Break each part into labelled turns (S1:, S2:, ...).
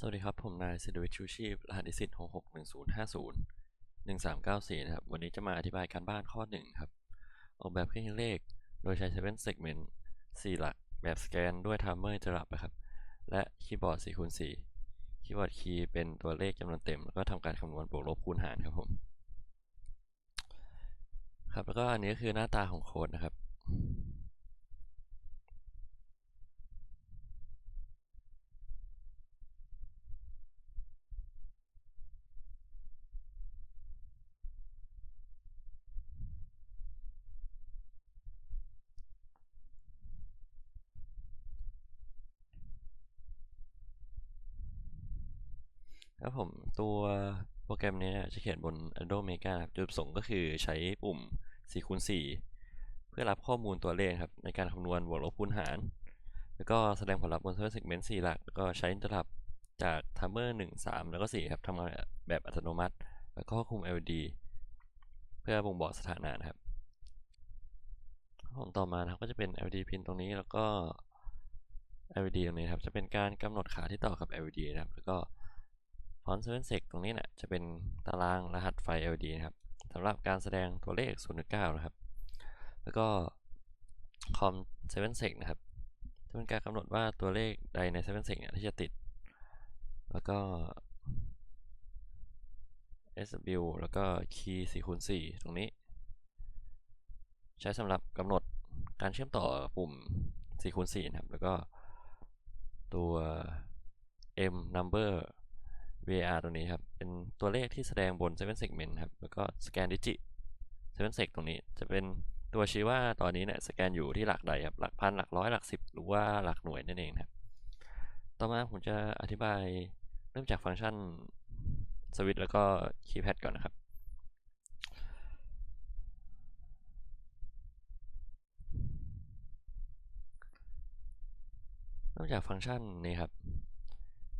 S1: สวัสดีครับ ผมนายสิริวิชูชีพ รหัสนิสิต661050 1394นย์หนึ่งสามเก้าสี่นะครับ วันนี้จะมาอธิบายการบ้านข้อ1ครับ ออกแบบเครื่องเลข โดยใช้7 segment 4หลัก แบบสแกนด้วยไทม์เมอร์จะรับนะครับ และคีย์บอร์ด4คูณ4คีย์บอร์ดคีย์เป็นตัวเลขจำนวนเต็ม แล้วก็ทำการคำนวณบวกลบคูณหารครับผม ครับ แล้วก็อันนี้ก็คือหน้าตาของโค้ดนะครับ ครับผมตัวโปรแกรมนี้เนี่ยจะเขียนบน Adobe Mega ครับจุดประสงค์ก็คือใช้ปุ่ม4คูณ4เพื่อรับข้อมูลตัวเลขครับ ในการคำนวณบวกลบคูณหาร แล้วก็แสดงผลลัพธ์บน Server Segment 4หลักแล้วก็ใช้อินเทอร์ลับจาก Timer 1 3 แล้วก็ 4 ครับทำงานแบบอัตโนมัติ แล้วก็ควบคุม LED เพื่อบ่งบอกสถานะนะครับผมต่อมาครับก็จะเป็น LED pin ตรงนี้แล้วก็ LED ตรงนี้ครับจะเป็นการกำหนดขาที่ต่อกับ LED นะครับแล้วก็ ฟอนต์7 sec ตรงนี้เนี่ยจะเป็นตารางรหัสไฟ LED นะครับสำหรับการแสดงตัวเลข 0 9 นะครับ แล้วก็คอม7 sec นเซกนะครับจะเป็นการกำหนดว่าตัวเลขใดใน7 sec เซกเนี่ยที่จะติด แล้วก็ SW แล้วก็ key 4คูณ4ตรงนี้ ใช้สำหรับกำหนดการเชื่อมต่อปุ่ม4คูณ4นะครับ แล้วก็ตัว M number VAR ตรงนี้ครับ เป็นตัวเลขที่แสดงบน7 segment ครับ แล้วก็สแกนดิจิ7 sec ตรงนี้จะเป็นตัวชี้ว่าตอนนี้เนี่ยสแกนอยู่ที่หลักใดครับ หลักพัน หลักร้อย หลักสิบ หรือว่าหลักหน่วยนั่นเองครับ ต่อมาผมจะอธิบายเริ่มจากฟังก์ชันสวิตแล้วก็คีย์แพดก่อนนะครับเริ่มจากฟังก์ชันนี้ครับ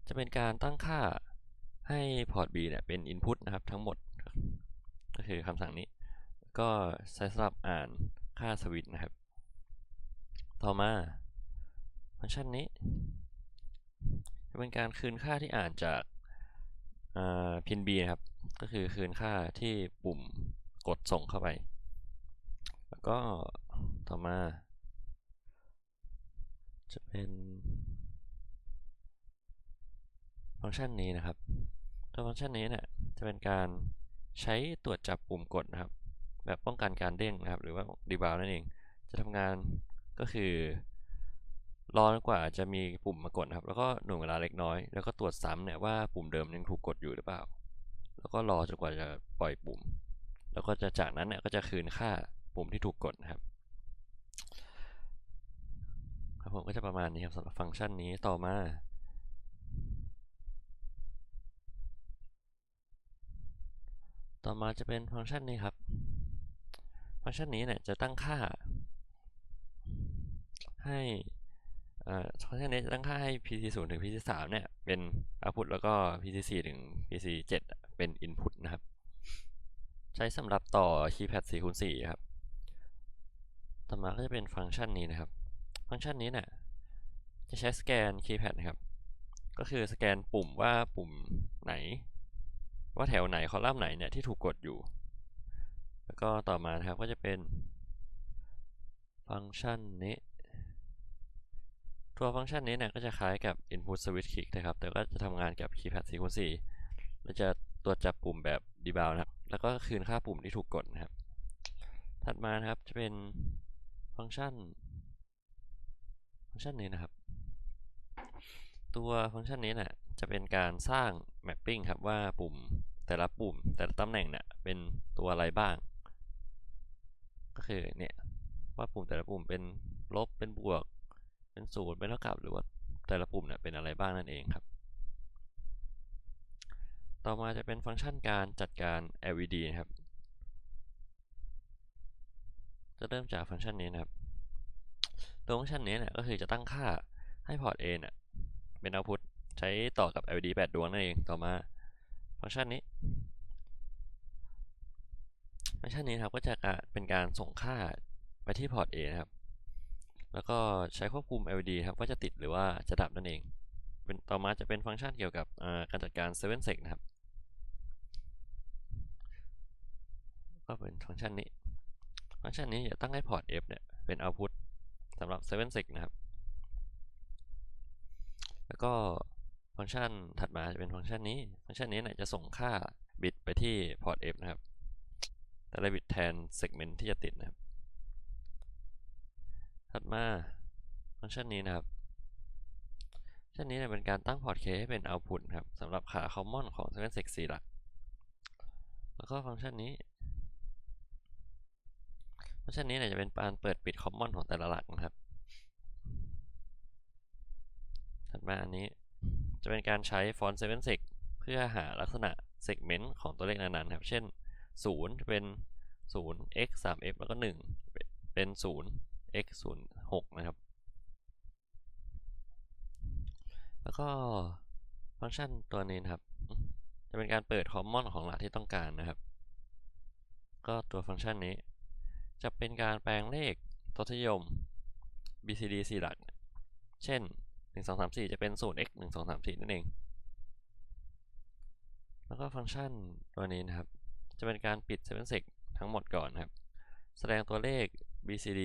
S1: จะเป็นการตั้งค่า ให้พอร์ต B เนี่ยเป็น Input นะครับทั้งหมด ก็คือคำสั่งนี้ ก็ใช้สำหรับอ่านค่าสวิตนะครับ ต่อมาฟังก์ชันนี้ จะเป็นการคืนค่าที่อ่านจากพิน B นะครับ ก็คือคืนค่าที่ปุ่มกดส่งเข้าไป แล้วก็ต่อมา จะเป็น ฟังก์ชันนี้นะครับตัวฟังก์ชันนี้เนี่ยจะเป็นการใช้ตรวจจับปุ่มกดนะครับ แบบป้องกันการเด้งนะครับ หรือว่าดีบาวนั่นเอง จะทำงานก็คือรอจนกว่าจะมีปุ่มมากดนะครับ แล้วก็หน่วงเวลาเล็กน้อย แล้วก็ตรวจซ้ำเนี่ยว่าปุ่มเดิมยังถูกกดอยู่หรือเปล่า แล้วก็รอจนกว่าจะปล่อยปุ่ม แล้วก็จะจากนั้นเนี่ยก็จะคืนค่าปุ่มที่ถูกกดนะครับครับผมก็จะประมาณนี้ครับสำหรับฟังก์ชันนี้ต่อมา ต่อมาจะเป็นฟังก์ชันนี้ครับ ฟังก์ชันนี้เนี่ยจะตั้งค่า ให้ฟังก์ชันนี้จะตั้งค่าให้ PC 0ถึง PC 3เนี่ยเป็น output แล้วก็ PC 4ถึง PC 7เป็น input นะครับ ใช้สำหรับต่อ keypad 4คูณ4ครับ ต่อมาก็จะเป็นฟังก์ชันนี้นะครับ ฟังก์ชันนี้เนี่ยจะใช้สแกน keypad นะครับ ก็คือสแกนปุ่มว่าปุ่มไหน ว่าแถวไหนคอลัมน์ไหนเนี่ยที่ถูกกดอยู่ แล้วก็ต่อมานะครับก็จะเป็นฟังก์ชันนี้ตัวฟังก์ชันนี้เนี่ยก็จะคล้ายกับ input switch click นะครับ แต่ก็จะทำงานกับ keypad 4คูณ4และจะตรวจจับปุ่มแบบ debound นะครับ แล้วก็คืนค่าปุ่มที่ถูกกดนะครับ ถัดมานะครับจะเป็นฟังก์ชัน ฟังก์ชันนี้นะครับ ตัวฟังก์ชันนี้เนี่ยจะเป็นการสร้าง mapping ครับว่าปุ่ม แต่ละปุ่มแต่ละตำแหน่งเนี่ยเป็นตัวอะไรบ้าง ก็คือเนี่ยว่าปุ่มแต่ละปุ่มเป็นลบเป็นบวก เป็นศูนย์เป็นเท่ากับหรือว่าแต่ละปุ่มเนี่ยเป็นอะไรบ้างนั่นเองครับ ต่อมาจะเป็นฟังก์ชันการจัดการ LED นะครับ จะเริ่มจากฟังก์ชันนี้นะครับตัวฟังก์ชันนี้เนี่ยก็คือจะตั้งค่าให้พอร์ต A เนี่ยเป็น output ใช้ต่อกับ LED 8 ดวงนั่นเอง ต่อมา ฟังก์ชันนี้ ฟังก์ชันนี้ครับก็จะเป็นการส่งค่าไปที่พอร์ต A นะครับ แล้วก็ใช้ควบคุม LED ครับว่าจะติดหรือว่าจะดับนั่นเอง เป็นต่อมาจะเป็นฟังก์ชันเกี่ยวกับการจัดการ7 sec นะครับ ก็เป็นฟังก์ชันนี้ ฟังก์ชันนี้จะตั้งให้พอร์ต F เนี่ยเป็น output สำหรับ7 sec นะครับ แล้วก็ ฟังก์ชันถัดมาจะเป็นฟังก์ชันนี้ ฟังก์ชันนี้เนี่ยจะส่งค่าบิตไปที่พอร์ต F นะครับ แต่ละบิตแทน segment ที่จะติดนะครับ ถัดมาฟังก์ชันนี้นะครับฟังก์ชันนี้เนี่ยเป็นการตั้งพอร์ต K ให้เป็น output ครับสำหรับขา common ของ7 sec 4หลัก แล้วก็ฟังก์ชันนี้ ฟังก์ชันนี้เนี่ยจะเป็นการเปิดปิด common ของแต่ละหลักนะครับ ถัดมาอันนี้ จะเป็นการใช้ font 7 sec เพื่อหาลักษณะ segment ของตัวเลขนั้นๆครับ เช่น 0 จะเป็น 0 x 3 f แล้วก็ 1 เป็น 0 x 0 6 นะครับ แล้วก็ฟังก์ชันตัวนี้นครับ จะเป็นการเปิด common ของหลักที่ต้องการนะครับ ก็ตัวฟังก์ชันนี้ จะเป็นการแปลงเลขทศนิยม BCD 4 หลัก เช่น 1 2 3 4 จะเป็น 0x 1 2 3 4 นั่นเอง แล้วก็ฟังก์ชันตัวนี้นะครับ จะเป็นการปิด 7 sec ทั้งหมดก่อนครับ แสดงตัวเลข BCD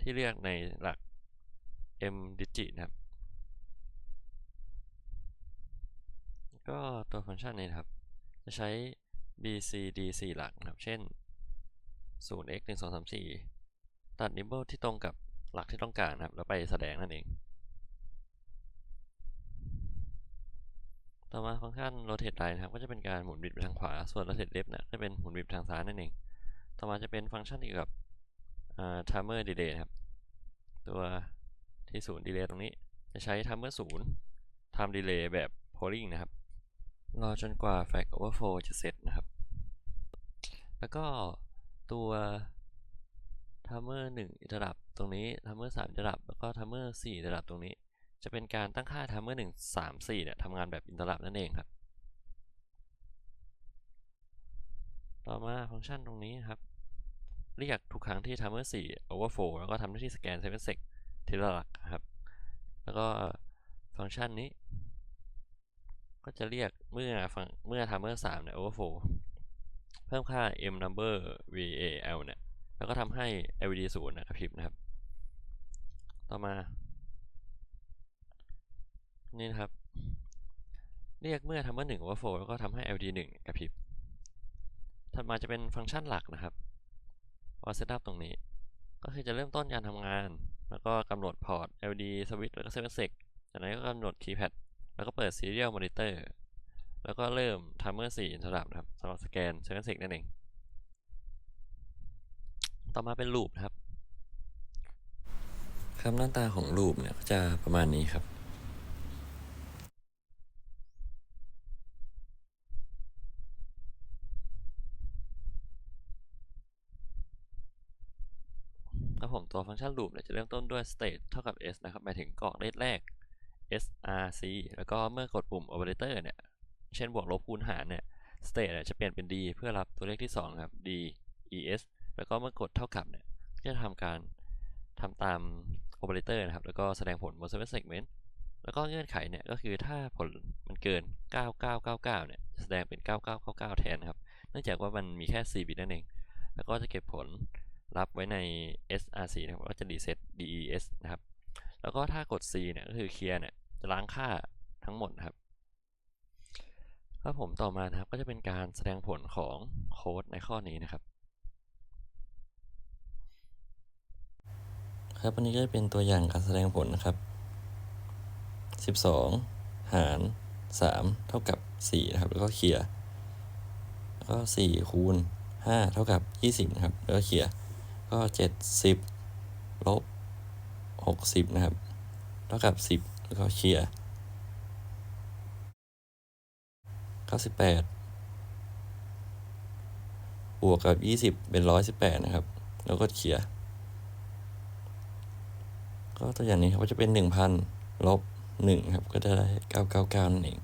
S1: ที่เลือกในหลัก m digit นะครับ ก็ตัวฟังก์ชันนี้นครับ จะใช้ BCD 4 หลักนะครับ เช่น 0x 1 2 3 4 ตัด nibble ที่ตรงกับหลักที่ต้องการครับ แล้วไปแสดงนั่นเอง ต่อมาฟังก์ชัน rotate right นะครับ ก็จะเป็นการหมุนบิดไปทางขวา ส่วน rotate left นะจะเป็นหมุนบิดทางซ้ายนั่นเอง ต่อมาจะเป็นฟังก์ชันเกี่ยวกับ timer delay ครับ ตัวที่ศูนย์ delay ตรงนี้ จะใช้ timer 0 time delay แบบ polling นะครับ รอจนกว่า flag overflow จะเสร็จนะครับ แล้วก็ตัว timer 1จะดับตรงนี้ timer 3จะดับ แล้วก็ timer 4จะดับตรงนี้ จะเป็นการตั้งค่า timer 1 3 4เนี่ยทำงานแบบ interrupt นั่นเองครับ ต่อมาฟังก์ชันตรงนี้ครับ เรียกทุกครั้งที่ timer 4 overflow แล้วก็ทำหน้าที่สแกน7 sec ทีละหลักครับ แล้วก็ฟังก์ชันนี้ ก็จะเรียกเมื่อฟังเมื่อ timer 3เนี่ย overflow เพิ่มค่า m number val เนี่ย แล้วก็ทำให้ led 0นะกระพริบนะครับ ต่อมา นี่นะครับ เรียกเมื่อ timer 1 overflow แล้วก็ทำให้ led 1กระพริบ ถัดมาจะเป็นฟังก์ชันหลักนะครับว่า setup ตรงนี้ ก็คือจะเริ่มต้นการทำงาน แล้วก็กำหนดพอร์ต LED switch แล้วก็7 sec จากนั้นก็กำหนด keypad แล้วก็เปิด serial monitor แล้วก็เริ่ม timer 4 interrupt นะครับสำหรับสแกน7 sec นั่นเอง ต่อมาเป็น loop นะครับครับหน้าตาของ loop เนี่ยก็จะประมาณนี้ครับ ครับผมตัวฟังก์ชัน loop เนี่ยจะเริ่มต้นด้วย state เท่ากับ s นะครับหมายถึงกรอกเลขแรก src แล้วก็เมื่อกดปุ่ม operator เนี่ย เช่นบวกลบคูณหารเนี่ย state เนี่ยจะเปลี่ยนเป็น d เพื่อรับตัวเลขที่ 2 ครับ d es แล้วก็เมื่อกดเท่ากับเนี่ยจะทำการทำตาม operator นะครับ แล้วก็แสดงผลบน7 segment แล้วก็เงื่อนไขเนี่ยก็คือถ้าผลมันเกิน 9999 เนี่ยจะแสดงเป็น 9999 แทนนะครับ เนื่องจากว่ามันมีแค่ 4 บิตนั่นเอง แล้วก็จะเก็บผล รับไว้ใน src นะครับก็จะ reset des นะครับ แล้วก็ถ้ากด c เนี่ยก็คือ clear เนี่ยจะล้างค่าทั้งหมดครับครับผมต่อมานะครับก็จะเป็นการแสดงผลของโค้ดในข้อนี้นะครับ ครับอันนี้ก็จะเป็นตัวอย่างการแสดงผลนะครับ 12 หาร 3 เท่ากับ 4 นะครับ แล้วก็เคลียร์แล้วก็ 4 คูณ 5 เท่ากับ 20 นะครับ แล้วก็เคลียร์ ก็ 70 ลบ 60 นะครับ เท่ากับ 10 แล้วก็เคลียร์98บวกกับ 20 เป็น 118 นะครับ แล้วก็เคลียร์ก็ตัวอย่างนี้ครับก็จะเป็น 1,000 ลบ 1 ครับ ก็จะได้ 999 นั่นเอง